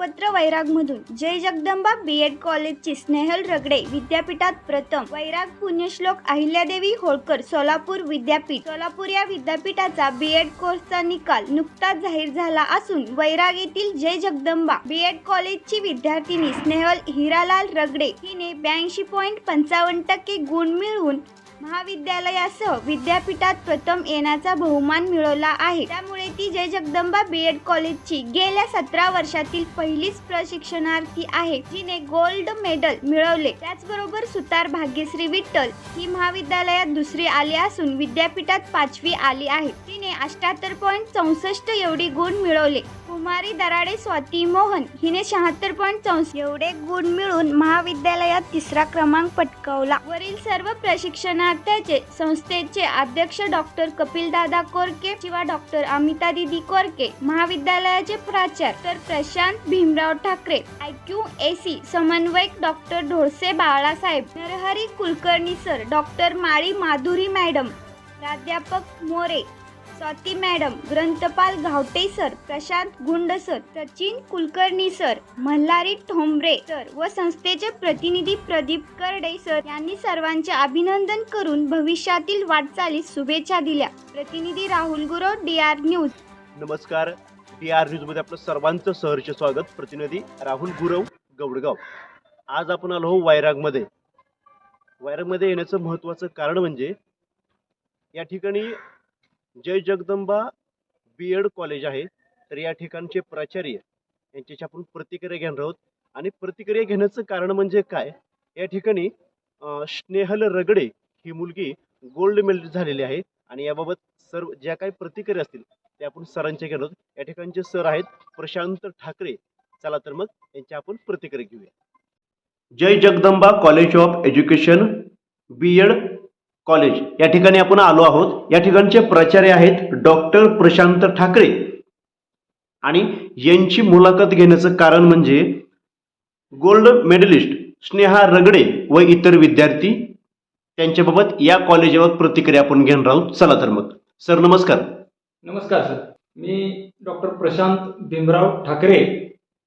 नामपत्र वैरागमधून. जय Jagdamba B add कॉलेजची स्नेहल रगडे विद्यापीठात प्रथम. वैराग पुण्यश्लोक अहिल्यादेवी होळकर सोलापूर विद्यापीठ. सोलापूर या विद्यापीठाचा बी एड कोर्सचा निकाल नुकताच जाहीर झाला असून वैराग येथील जय जगदंबा बी एड कॉलेजची विद्यार्थिनी स्नेहल हिरालाल रगडे हिने ब्याऐंशी पॉईंट पंचावन्न टक्के गुण मिळवून महाविद्यालयासह विद्यापीठात प्रथम येण्याचा बहुमान मिळवला आहे. त्यामुळे ती जय जगदंबा बी एड कॉलेजची गेल्या सतरा वर्षातील पहिलीच प्रशिक्षणार्थी आहे जिने गोल्ड मेडल मिळवले. त्याचबरोबर सुतार भाग्यश्री विठ्ठल ही महाविद्यालयात दुसरी आली असून विद्यापीठात पाचवी आली आहे. तिने अष्ट्याहत्तर पॉईंट चौसष्ट एवढी गुण मिळवले. कुमारी दराडे स्वाती मोहन हिने शहात्तर पॉईंट चौस एवढे गुण मिळून महाविद्यालयात तिसरा क्रमांक पटकावला. वरील सर्व प्रशिक्षणार्थ्याचे संस्थेचे अध्यक्ष डॉक्टर कपिलदादा कोरके किंवा डॉक्टर अमिता दिदी कोरके महाविद्यालयाचे प्राचार्य तर Prashant Bhimrao Thakare I Q A C समन्वयक doctor Dholse Balasaheb Narhari Kulkarni sir doctor Mali Madhuri madam प्राध्यापक More Swati madam ग्रंथपाल Ghavte sir Prashant Gund sir Sachin Kulkarni sir Malhari Thombare sir व संस्थेचे प्रतिनिधी प्रदीप करडे सर यांनी सर्वांचे अभिनंदन करून भविष्यातील वाटचालीस शुभेच्छा दिल्या. प्रतिनिधी Rahul Gurav D R news नमस्कार. डी आर न्यूजमध्ये आपलं सर्वांचं सहर्ष स्वागत. प्रतिनिधी राहुल गुरव गौडगाव. आज आपण आलो आहो वायरागमध्ये वायरागमध्ये येण्याचं महत्त्वाचं कारण म्हणजे या ठिकाणी Jai Jagdamba B Ed college आहे. तर या ठिकाणचे प्राचार्य यांच्याशी आपण प्रतिक्रिया घेणार आहोत. आणि प्रतिक्रिया घेण्याचं कारण म्हणजे काय? या ठिकाणी स्नेहल रगडे ही मुलगी गोल्ड मेडल झालेली आहे. आणि याबाबत सर्व ज्या काही प्रतिक्रिया असतील त्या आपण सरांच्या घेणार आहोत. या ठिकाणचे सर आहेत प्रशांत ठाकरे. चला तर मग यांची आपण प्रतिक्रिया घेऊया. Jai Jagdamba college of education B Ed college. या ठिकाणी आपण आलो आहोत. या ठिकाणचे प्राचार्य आहेत डॉक्टर प्रशांत ठाकरे. आणि यांची मुलाखत घेण्याचं कारण म्हणजे गोल्ड मेडलिस्ट स्नेहा रगडे व इतर विद्यार्थी त्यांच्याबाबत या कॉलेजवर प्रतिक्रिया आपण घेणार आहोत. चला तर मग. सर नमस्कार. नमस्कार सर. मी डॉक्टर प्रशांत भीमराव ठाकरे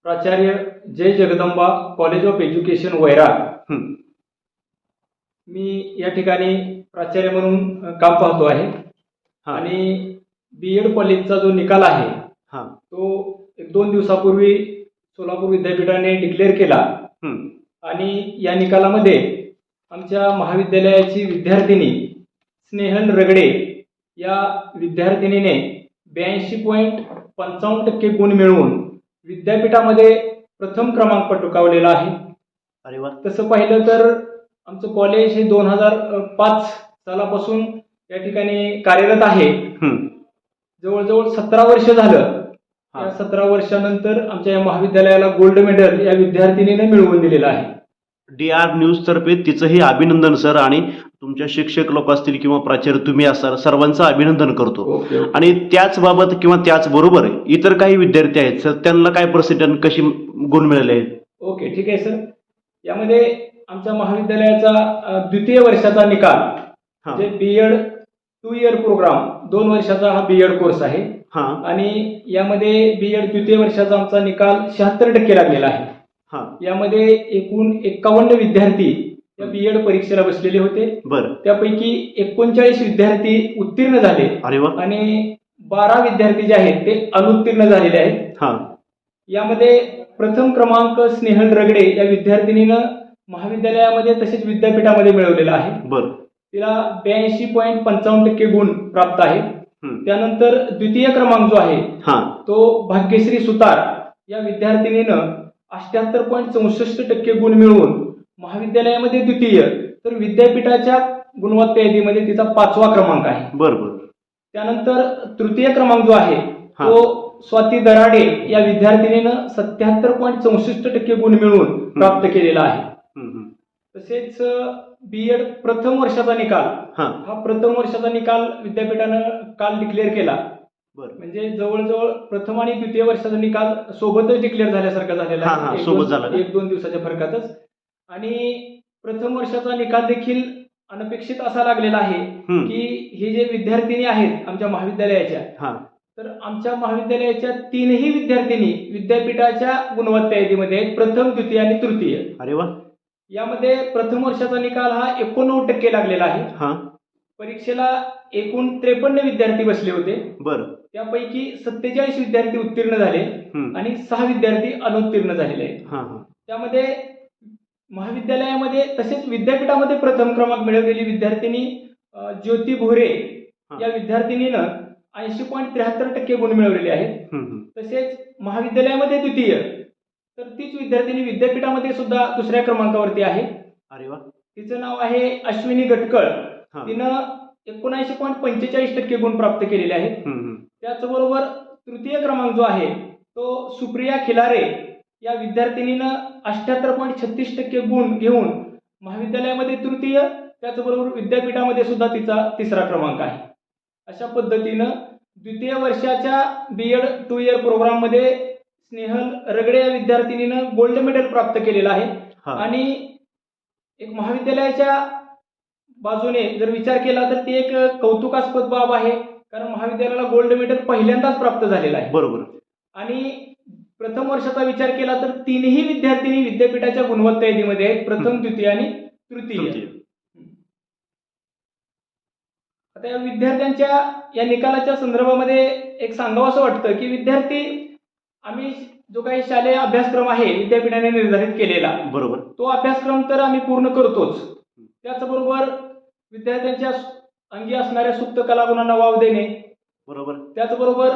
प्राचार्य Jai Jagdamba college of education Vairag. मी या ठिकाणी प्राचार्य म्हणून काम पाहतो आहे हा. आणि बी एड कॉलेजचा जो निकाल आहे हा. तो एक दोन दिवसापूर्वी सोलापूर विद्यापीठाने डिक्लेअर केला. आणि या निकालामध्ये आमच्या महाविद्यालयाची विद्यार्थिनी स्नेहल रगडे या विद्यार्थिनीने ब्याऐंशी पॉईंट पंचावन्न टक्के गुण मिळवून विद्यापीठामध्ये प्रथम क्रमांक पटकावलेला आहे अरे वा तसं पाहिलं तर आमचं कॉलेज हे दोन हजार पाच सालापासून या ठिकाणी कार्यरत आहे. जवळजवळ सतरा वर्ष झालं. या सतरा वर्षानंतर आमच्या या महाविद्यालयाला गोल्ड मेडल या विद्यार्थिनीने मिळवून दिलेलं आहे. डी आर न्यूज तर्फे तिचंही अभिनंदन सर आणि तुमच्या शिक्षक लोक असतील किंवा प्राचार्य तुम्ही असाल सर्वांचं अभिनंदन करतो. आणि त्याचबाबत किंवा त्याचबरोबर इतर काही विद्यार्थी आहेत सर त्यांना काय पर्सेंटेज कशी गुण मिळाले आहेत? ओके ठीक आहे सर. यामध्ये आमच्या महाविद्यालयाचा द्वितीय वर्षाचा निकाल. म्हणजे B Ed two year programme दोन वर्षाचा हा बी एड कोर्स आहे. हा. आणि यामध्ये बी एड द्वितीय वर्षाचा आमचा निकाल शहात्तर टक्के लागलेला आहे. हा. यामध्ये एकूण एक्कावन्न विद्यार्थी या बी एड परीक्षेला बसलेले होते. बरं. त्यापैकी एकोणचाळीस विद्यार्थी उत्तीर्ण झाले. आणि बारा विद्यार्थी जे आहेत ते अनुत्तीर्ण झालेले आहेत. हा. यामध्ये प्रथम क्रमांक स्नेहल रगडे या विद्यार्थिनीनं महाविद्यालयामध्ये तसेच विद्यापीठामध्ये मिळवलेला आहे. बरं. तिला ब्याऐंशी पॉईंट पंचावन्न टक्के गुण प्राप्त आहेत. हं. त्यानंतर द्वितीय क्रमांक जो आहे हा. तो भाग्यश्री सुतार या विद्यार्थिनीनं अष्ट्याहत्तर पॉईंट चौसष्ट टक्के गुण मिळवून महाविद्यालयामध्ये द्वितीय तर विद्यापीठाच्या गुणवत्ता यादीमध्ये तिचा पाचवा क्रमांक आहे. बरं बरं. त्यानंतर तृतीय क्रमांक जो आहे हा. तो स्वाती दराडे या विद्यार्थिनीनं सत्याहत्तर पॉईंट चौसष्ट टक्के गुण मिळवून प्राप्त केलेला आहे. तसेच बी एड प्रथम वर्षाचा निकाल हा. हा प्रथम वर्षाचा निकाल विद्यापीठानं काल डिक्लेअर केला. बरं. म्हणजे जवळजवळ प्रथम आणि द्वितीय वर्षाचा निकाल सोबतच डिक्लेअर झाल्यासारखा झालेला हा, हा, एक सोबत दोन- झाला का? एक दोन दिवसाच्या फरकातच. आणि प्रथम वर्षाचा निकाल देखील अनपेक्षित असा लागलेला आहे. की हे जे विद्यार्थिनी आहेत आमच्या महाविद्यालयाच्या तर आमच्या महाविद्यालयाच्या तीनही विद्यार्थिनी विद्यापीठाच्या गुणवत्ता यादीमध्ये आहेत. प्रथम द्वितीय आणि तृतीय. अरे वा. यामध्ये प्रथम वर्षाचा निकाल हा एकोणनव्वद टक्के लागलेला आहे. हा. परीक्षेला एकूण त्रेपन्न विद्यार्थी बसले होते. बरं. त्यापैकी सत्तेचाळीस विद्यार्थी उत्तीर्ण झाले हम्म. आणि सहा विद्यार्थी अनुत्तीर्ण झालेले आहेत. हा हा. त्यामध्ये महाविद्यालयामध्ये तसेच विद्यापीठामध्ये प्रथम क्रमांक मिळवलेली विद्यार्थिनी अ, ज्योती भोरे हा. या विद्यार्थिनीनं ऐंशी पॉईंट त्र्याहत्तर टक्के गुण मिळवलेले आहेत. हम्म, हम्म. तसेच महाविद्यालयामध्ये द्वितीय तर तीच विद्यार्थिनी विद्यापीठामध्ये सुद्धा दुसऱ्या क्रमांकावरती आहे. अरे वा. तिचं नाव आहे अश्विनी गटकळ. तिनं एकोणऐंशी पॉईंट पंचेचाळीस टक्के गुण प्राप्त केलेले आहेत. त्याचबरोबर तृतीय क्रमांक जो आहे तो सुप्रिया खिलारे या विद्यार्थिनीनं अठ्याहत्तर पॉईंट छत्तीस टक्के गुण घेऊन महाविद्यालयामध्ये तृतीय त्याचबरोबर विद्यापीठामध्ये सुद्धा तिचा तिसरा क्रमांक आहे. अशा पद्धतीनं द्वितीय वर्षाच्या बी एड टू इयर प्रोग्राममध्ये स्नेहल रगडे या विद्यार्थिनीनं गोल्ड मेडल प्राप्त केलेलं आहे. हा. आणि एक महाविद्यालयाच्या बाजूने जर विचार केला तर ती एक कौतुकास्पद बाब आहे. कारण महाविद्यालयाला गोल्ड मेडल पहिल्यांदाच प्राप्त झालेलं आहे. बरोबर. आणि प्रथम वर्षाचा विचार केला तर तीनही विद्यार्थिनी विद्यापीठाच्या गुणवत्ता यादीमध्ये आहेत. प्रथम द्वितीय आणि तृतीय. तृतीय. आता या विद्यार्थ्यांच्या या निकालाच्या संदर्भामध्ये एक सांगावं असं वाटतं की विद्यार्थी आम्ही जो काही शालेय अभ्यासक्रम आहे विद्यापीठाने निर्धारित केलेला बरोबर. तो अभ्यासक्रम तर आम्ही पूर्ण करतोच. त्याचबरोबर विद्यार्थ्यांच्या अंगी असणाऱ्या सुप्त कलागुणांना वाव देणे. बरोबर. त्याचबरोबर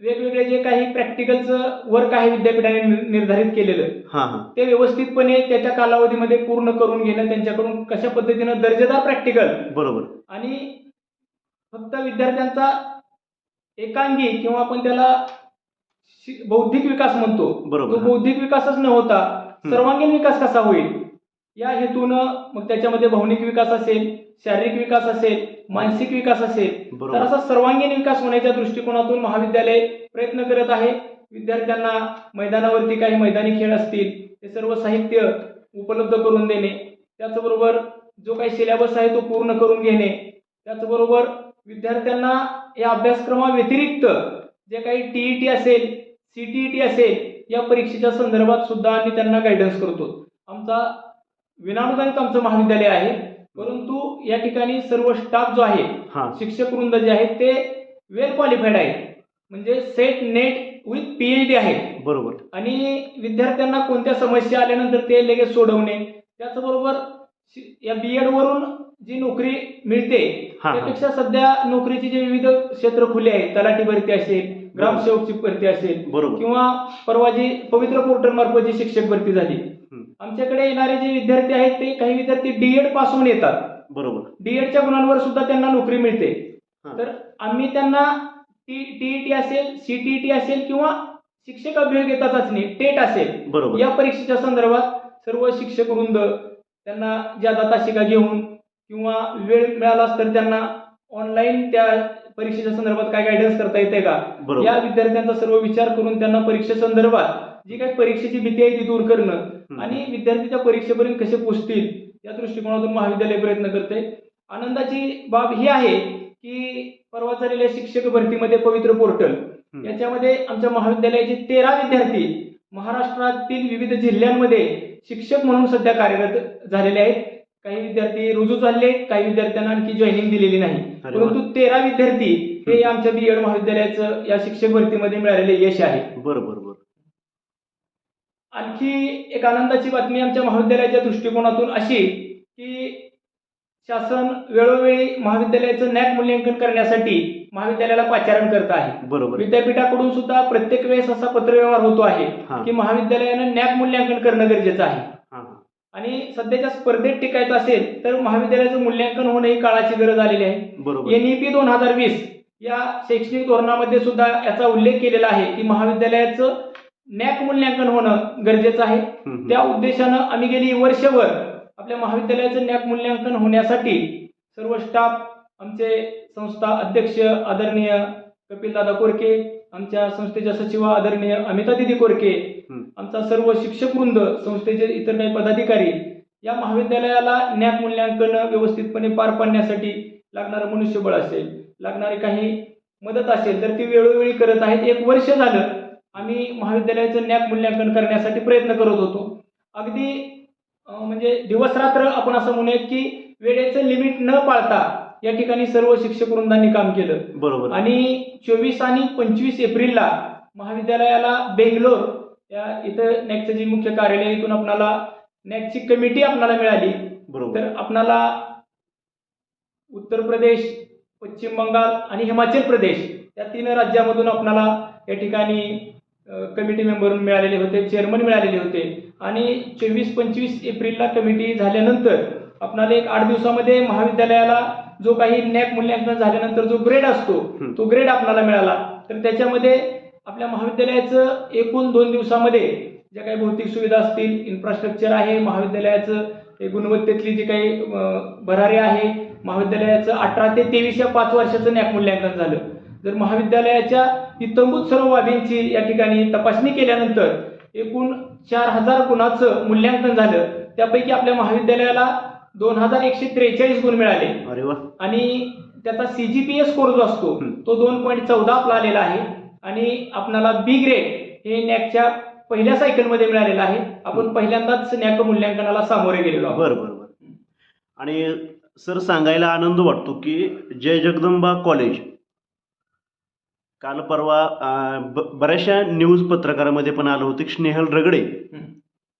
वेगवेगळे जे काही प्रॅक्टिकलचं वर्क आहे विद्यापीठाने नि- निर्धारित केलेलं ते व्यवस्थितपणे त्याच्या कालावधीमध्ये पूर्ण करून घेणं त्यांच्याकडून कशा पद्धतीनं दर्जेदार प्रॅक्टिकल बरोबर. आणि फक्त विद्यार्थ्यांचा एकांगी किंवा आपण त्याला बौद्धिक विकास म्हणतो. बरोबर, तो. बौद्धिक विकासच न होता. सर्वांगीण विकास कसा होईल? या हेतूनं मग त्याच्यामध्ये भावनिक विकास असेल शारीरिक विकास असेल मानसिक विकास असेल तर असा सर्वांगीण विकास होण्याच्या दृष्टिकोनातून महाविद्यालय प्रयत्न करत आहे. विद्यार्थ्यांना मैदानावरती काही मैदानी खेळ असतील ते सर्व साहित्य उपलब्ध करून देणे. त्याचबरोबर जो काही सिलेबस आहे तो पूर्ण करून घेणे. त्याचबरोबर विद्यार्थ्यांना या अभ्यासक्रमाव्यतिरिक्त जे काही टीई टी असेल सीटीईटी असेल या परीक्षेच्या संदर्भात सुद्धा आम्ही त्यांना गायडन्स करतो. आमचा विनानुदानित आमचं महाविद्यालय आहे परंतु या ठिकाणी सर्व स्टाफ जो आहे हा. शिक्षक वृंद जे आहेत ते वेल क्वालिफाईड आहेत. म्हणजे सेट नेट विथ पीएचडी आहेत बरोबर. आणि विद्यार्थ्यांना कोणत्या समस्या आल्यानंतर ते लगेच सोडवणे त्याचबरोबर या बी वरून जी नोकरी मिळते हा. त्यापेक्षा सध्या नोकरीचे जे विविध क्षेत्र खुले आहेत तलाठी भरती असेल ग्रामसेवकची भरती असेल बरोबर किंवा परवा जी पवित्र पोर्टल मार्फत जी शिक्षक भरती झाली हम्म. आमच्याकडे येणारे जे विद्यार्थी आहेत ते काही विद्यार्थी डीएडपासून येतात बरोबर डीएडच्या गुणांवर सुद्धा त्यांना नोकरी मिळते हा. तर आम्ही त्यांना टीईटी असेल सीटीईटी असेल किंवा शिक्षक अभियोग्यता चाचणी टेट असेल बरोबर या परीक्षेच्या संदर्भात सर्व शिक्षक वृंद त्यांना ज्यादा तासिका घेऊन किंवा वेळ मिळालाच तर त्यांना ऑनलाईन त्या परीक्षेच्या संदर्भात काय गायडन्स करता येते का या विद्यार्थ्यांचा सर्व विचार करून त्यांना परीक्षेसंदर्भात जी काही परीक्षेची भीती आहे ती दूर करणं. आणि विद्यार्थीच्या परीक्षेपर्यंत कसे पोहोचतील या दृष्टिकोनातून महाविद्यालय प्रयत्न करते आनंदाची बाब ही आहे की परवा झालेल्या शिक्षक भरतीमध्ये पवित्र पोर्टल. याच्यामध्ये आमच्या महाविद्यालयाचे तेरा विद्यार्थी महाराष्ट्रातील विविध जिल्ह्यांमध्ये शिक्षक म्हणून सध्या कार्यरत झालेले आहेत काही विद्यार्थी रुजू झाले काही विद्यार्थ्यांना आणखी जॉईनिंग दिलेली नाही. परंतु तेरा विद्यार्थी हे आमच्या बी एड महाविद्यालयाचं या शिक्षक भरतीमध्ये मिळालेले यश आहे. बरोबर बरोबर आणखी एक आनंदाची बातमी आमच्या महाविद्यालयाच्या दृष्टिकोनातून अशी की शासन वेळोवेळी महाविद्यालयाचं नॅक मूल्यांकन करण्यासाठी महाविद्यालयाला पाचारण करत आहे. बरोबर. विद्यापीठाकडून सुद्धा प्रत्येक वेळेस असा पत्रव्यवहार होतो आहे की महाविद्यालयानं नॅक मूल्यांकन करणं गरजेचं आहे. आणि सध्याच्या स्पर्धेत टिकायचं असेल तर महाविद्यालयाचं मूल्यांकन होणं ही काळाची गरज आलेली आहे बरोबर एनईपी दोन हजार वीस या शैक्षणिक धोरणामध्ये सुद्धा याचा उल्लेख केलेला आहे की महाविद्यालयाचं नॅक मूल्यांकन होणं गरजेचं आहे. त्या उद्देशानं आम्ही गेली वर्षभर आपल्या महाविद्यालयाचं नॅक मूल्यांकन होण्यासाठी सर्व स्टाफ आमचे संस्था अध्यक्ष आदरणीय कपिलदादा कोरके आमच्या संस्थेच्या सचिवा आदरणीय अमिता दिदी कोरके. आमचा सर्व शिक्षक वृंद संस्थेचे इतर काही पदाधिकारी या महाविद्यालयाला नॅक मूल्यांकन व्यवस्थितपणे पार पाडण्यासाठी लागणारं मनुष्यबळ असेल लागणारे काही मदत असेल तर ती वेळोवेळी करत आहेत. एक वर्ष झालं आम्ही महाविद्यालयाचं नॅक मूल्यांकन करण्यासाठी प्रयत्न करत होतो. अगदी म्हणजे दिवसरात्र आपण असं म्हणूयात की वेळेचं लिमिट न पाळता या ठिकाणी सर्व शिक्षक वृंदांनी काम केलं. बरोबर. आणि चोवीस आणि पंचवीस एप्रिलला महाविद्यालयाला बेंगलोर या इथं नॅकचं जे मुख्य कार्यालय इथून आपणाला नॅकची कमिटी आपणाला मिळाली. बरोबर. तर आपणाला उत्तर प्रदेश पश्चिम बंगाल आणि हिमाचल प्रदेश या तीन राज्यामधून आपणाला या ठिकाणी कमिटी मेंबर मिळालेले होते चेअरमन मिळालेले होते. आणि चोवीस पंचवीस एप्रिलला कमिटी झाल्यानंतर आपणाला एक आठ दिवसामध्ये महाविद्यालयाला जो काही नॅक मूल्यांकन झाल्यानंतर जो ग्रेड असतो. तो ग्रेड आपल्याला मिळाला. तर त्याच्यामध्ये आपल्या महाविद्यालयाचं एकूण दोन दिवसामध्ये ज्या काही भौतिक सुविधा असतील इन्फ्रास्ट्रक्चर आहे महाविद्यालयाचं हे गुणवत्तेतली जी काही भरारी आहे महाविद्यालयाचं अठरा ते तेवीस या पाच वर्षाचं नॅक मूल्यांकन झालं. जर महाविद्यालयाच्या इतंभूत सर्व बाबींची या ठिकाणी तपासणी केल्यानंतर एकूण चार हजार गुणाचं मूल्यांकन झालं त्यापैकी आपल्या महाविद्यालयाला दोन हजार एकशे त्रेचाळीस गुण मिळाले. अरे वा. आणि त्याचा सीजीपीएस स्कोर जो असतो. तो दोन पॉईंट चौदा आपला आलेला आहे. आणि आपल्याला बी ग्रेड हे नॅकच्या पहिल्या सायकलमध्ये मिळालेलं आहे. आपण पहिल्यांदाच नॅक मूल्यांकनाला सामोरे गेलेलो आहोत. बरं बरं बरं. आणि सर सांगायला आनंद वाटतो की जय जगदंबा कॉलेज काल परवा बऱ्याचशा न्यूज पत्रकारामध्ये पण आलं होतं स्नेहल रगडे हं.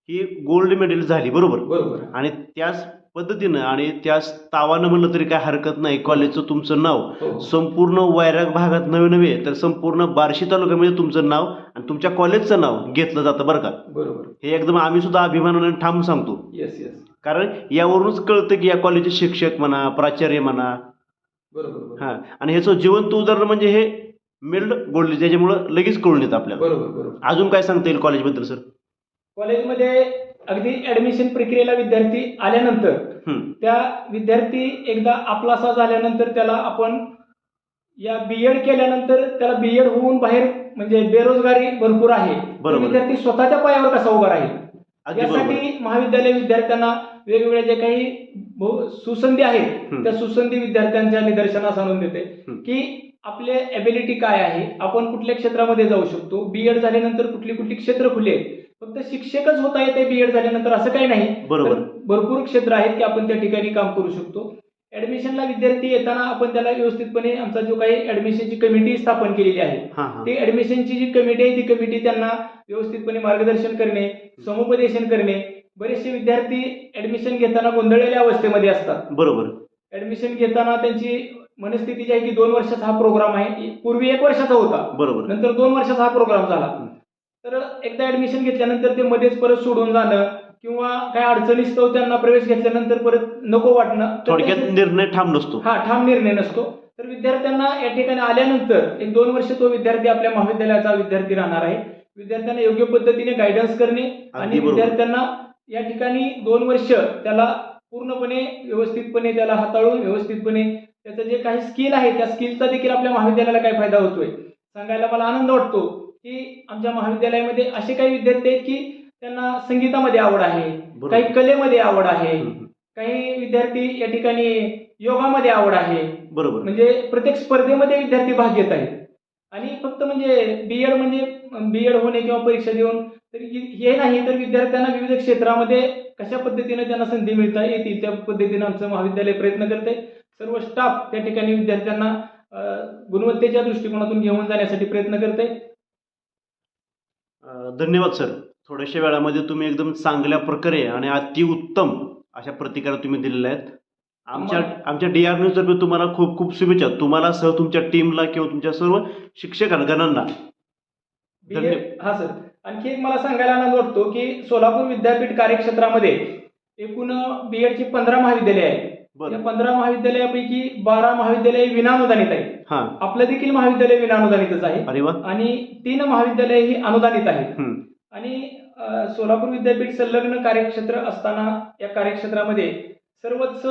ही गोल्ड मेडल झाली बरोबर? बरोबर. आणि त्याच पद्धतीनं आणि त्याच तावानं म्हणलं तरी काय हरकत नाही. कॉलेजचं तुमचं नाव हो. संपूर्ण वैराग भागात नवे नव्हे तर संपूर्ण बार्शी तालुक्यामध्ये तुमचं नाव आणि तुमच्या कॉलेजचं नाव घेतलं जातं बरं का? बरोबर. हे एकदम आम्ही सुद्धा अभिमानाने ठाम सांगतो. येस येस कारण यावरूनच कळतं की या कॉलेजचे शिक्षक म्हणा प्राचार्य म्हणा. बरोबर हा. आणि ह्याचं जिवंत उदाहरण म्हणजे हे मिल्ड गोल्ड ज्याच्यामुळं लगेच कळून येतं आपल्याला. बरोबर बरोबर. अजून काय सांगता येईल कॉलेजबद्दल सर? कॉलेजमध्ये अगदी ऍडमिशन प्रक्रियेला विद्यार्थी आल्यानंतर त्या विद्यार्थी एकदा आपलासा झाल्यानंतर त्याला आपण या बीएड केल्यानंतर त्याला बीएड होऊन बाहेर म्हणजे बेरोजगारी भरपूर आहे. विद्यार्थी स्वतःच्या पायावर कसा उभा राहील? यासाठी महाविद्यालय विद्यार्थ्यांना वेगवेगळ्या ज्या काही सुसंधी आहेत. त्या सुसंधी विद्यार्थ्यांच्या निदर्शनास आणून देते. की आपले एबिलिटी काय आहे? आपण कुठल्या क्षेत्रामध्ये जाऊ शकतो? बीएड झाल्यानंतर कुठली कुठली क्षेत्र खुले आहेत फक्त शिक्षकच होता येते बीएड झाल्यानंतर असं काही नाही. बरोबर. भरपूर क्षेत्र आहेत की आपण त्या ठिकाणी काम करू शकतो. ऍडमिशनला विद्यार्थी येताना आपण त्याला व्यवस्थितपणे आमचा जो काही ऍडमिशनची कमिटी स्थापन केलेली आहे ती ऍडमिशनची जी कमिटी आहे ती कमिटी त्यांना व्यवस्थितपणे मार्गदर्शन करणे समुपदेशन करणे. बरेचसे विद्यार्थी ऍडमिशन घेताना गोंधळलेल्या अवस्थेमध्ये असतात. बरोबर. ऍडमिशन घेताना त्यांची मनस्थिती जी आहे की दोन वर्षाचा हा प्रोग्राम आहे. पूर्वी एक वर्षाचा होता. बरोबर. नंतर दोन वर्षाचा हा प्रोग्राम झाला. तर एकदा ऍडमिशन घेतल्यानंतर ते मध्येच परत सोडून जाणं किंवा काही अडचणीस्तव त्यांना प्रवेश घेतल्यानंतर परत नको वाटणं थोडक्यात निर्णय ठाम नसतो. हा ठाम निर्णय नसतो. तर विद्यार्थ्यांना या ठिकाणी आल्यानंतर एक दोन वर्ष तो विद्यार्थी आपल्या महाविद्यालयाचा विद्यार्थी राहणार आहे. विद्यार्थ्यांना योग्य पद्धतीने गायडन्स करणे आणि. विद्यार्थ्यांना या ठिकाणी दोन वर्ष त्याला पूर्णपणे व्यवस्थितपणे त्याला हाताळून व्यवस्थितपणे त्याचं जे काही स्किल आहे त्या स्किलचा देखील आपल्या महाविद्यालयाला काय फायदा होतोय. सांगायला मला आनंद वाटतो. की आमच्या महाविद्यालयामध्ये असे काही विद्यार्थी आहेत की त्यांना संगीतामध्ये आवड आहे. काही कलेमध्ये आवड आहे. काही विद्यार्थी या ठिकाणी योगामध्ये आवड आहे. बरोबर. म्हणजे प्रत्येक स्पर्धेमध्ये विद्यार्थी भाग घेत आहेत. आणि फक्त म्हणजे बीएड म्हणजे बीएड होणे किंवा परीक्षा देऊन तर हे नाही तर विद्यार्थ्यांना विविध क्षेत्रामध्ये कशा पद्धतीने त्यांना संधी मिळता येतील त्या पद्धतीने आमचं महाविद्यालय प्रयत्न करते सर्व स्टाफ त्या ठिकाणी विद्यार्थ्यांना गुणवत्तेच्या दृष्टिकोनातून घेऊन जाण्यासाठी प्रयत्न करते धन्यवाद सर. थोड्याशा वेळामध्ये तुम्ही एकदम चांगल्या प्रकारे आणि अतिउत्तम अशा प्रतिक्रिया तुम्ही दिलेल्या आहेत. आमच्या आमच्या डी आर न्यूज तर्फे तुम्हाला खूप खूप शुभेच्छा. तुम्हाला सह तुमच्या टीमला किंवा तुमच्या सर्व शिक्षकांगणांना BEd हा सर. आणखी एक मला सांगायला आनंद वाटतो की सोलापूर विद्यापीठ कार्यक्षेत्रामध्ये एकूण बीएडची पंधरा महाविद्यालय आहेत. या पंधरा महाविद्यालयापैकी बारा महाविद्यालय विनानुदानित आहेत. हां. आपलं देखील महाविद्यालय विनानुदानितच आहे. अरे वा. आणि तीन महाविद्यालय ही अनुदानित आहेत. आणि अ, सोलापूर विद्यापीठ संलग्न कार्यक्षेत्र असताना या कार्यक्षेत्रामध्ये सर्वच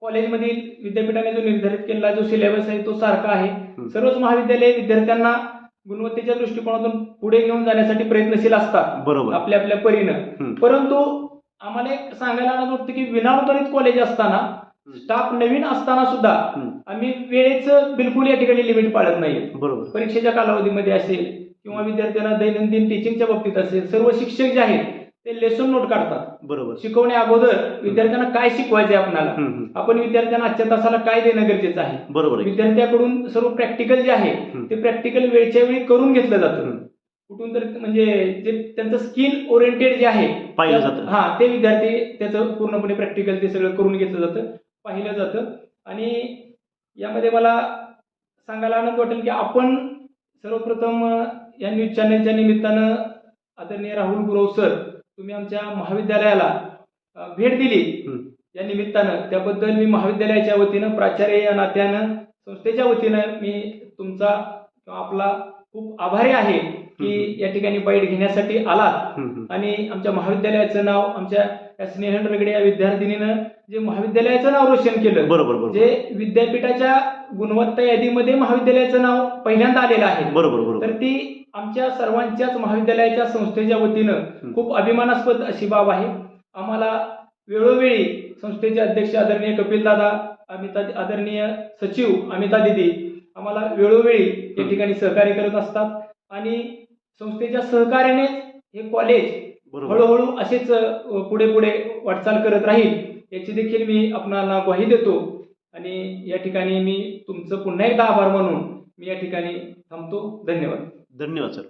कॉलेजमधील विद्यापीठाने जो निर्धारित केलेला जो सिलेबस आहे तो सारखा आहे. सर्वच महाविद्यालय विद्यार्थ्यांना गुणवत्तेच्या दृष्टिकोनातून पुढे घेऊन जाण्यासाठी प्रयत्नशील असतात. बरोबर. आपल्या आपल्या परीनं. परंतु आम्हाला एक सांगायला आनंद वाटतं की विनानुदानित कॉलेज असताना स्टाफ नवीन असताना सुद्धा. आम्ही वेळेचं बिलकुल या ठिकाणी लिमिट पाळत नाही बरोबर. परीक्षेच्या कालावधीमध्ये असेल किंवा विद्यार्थ्यांना दैनंदिन टीचिंगच्या बाबतीत असेल सर्व शिक्षक जे आहेत ते लेसन नोट काढतात. बरोबर. शिकवण्या अगोदर विद्यार्थ्यांना काय शिकवायचे आपल्याला. आपण विद्यार्थ्यांना आजच्या तासाला काय देणं गरजेचं आहे? बरोबर विद्यार्थ्याकडून सर्व प्रॅक्टिकल जे आहे. ते प्रॅक्टिकल वेळच्या वेळी करून घेतलं जातं. कुठून तर म्हणजे जे त्यांचं स्किल ओरिएंटेड जे आहे पाहिलं जातं. हा ते विद्यार्थी त्याचं पूर्णपणे प्रॅक्टिकल ते सगळं करून घेतलं जातं पाहिलं जातं आणि यामध्ये मला सांगायला आनंद वाटेल की आपण सर्वप्रथम या न्यूज चॅनलच्या निमित्तानं आदरणीय राहुल गुरव सर तुम्ही आमच्या महाविद्यालयाला भेट दिली. या निमित्तानं त्याबद्दल मी महाविद्यालयाच्या वतीनं प्राचार्य या नात्यानं संस्थेच्या वतीनं मी तुमचा आपला खूप आभारी आहे की. या ठिकाणी बाईट घेण्यासाठी आलात. हम्म. आणि आमच्या महाविद्यालयाचं नाव आमच्या या स्नेहल रगडे या विद्यार्थिनीनं जे महाविद्यालयाचं नाव रोशन केलं बरोबर जे विद्यापीठाच्या गुणवत्ता यादीमध्ये महाविद्यालयाचं नाव पहिल्यांदा आलेलं आहे. बरोबर बरोबर. तर ती आमच्या सर्वांच्याच महाविद्यालयाच्या संस्थेच्या वतीनं खूप अभिमानास्पद अशी बाब आहे. आम्हाला वेळोवेळी संस्थेचे अध्यक्ष आदरणीय कपिल दादा अमिता आदरणीय सचिव अमिता दिदी आम्हाला वेळोवेळी या ठिकाणी सहकार्य करत असतात. आणि संस्थेच्या सहकार्यानेच हे कॉलेज हळूहळू असेच पुढे पुढे वाटचाल करत राहील. याची देखील मी आपणाला ग्वाही देतो. आणि या ठिकाणी मी तुमचं पुन्हा एकदा आभार मानून मी या ठिकाणी थांबतो. धन्यवाद. धन्यवाद सर.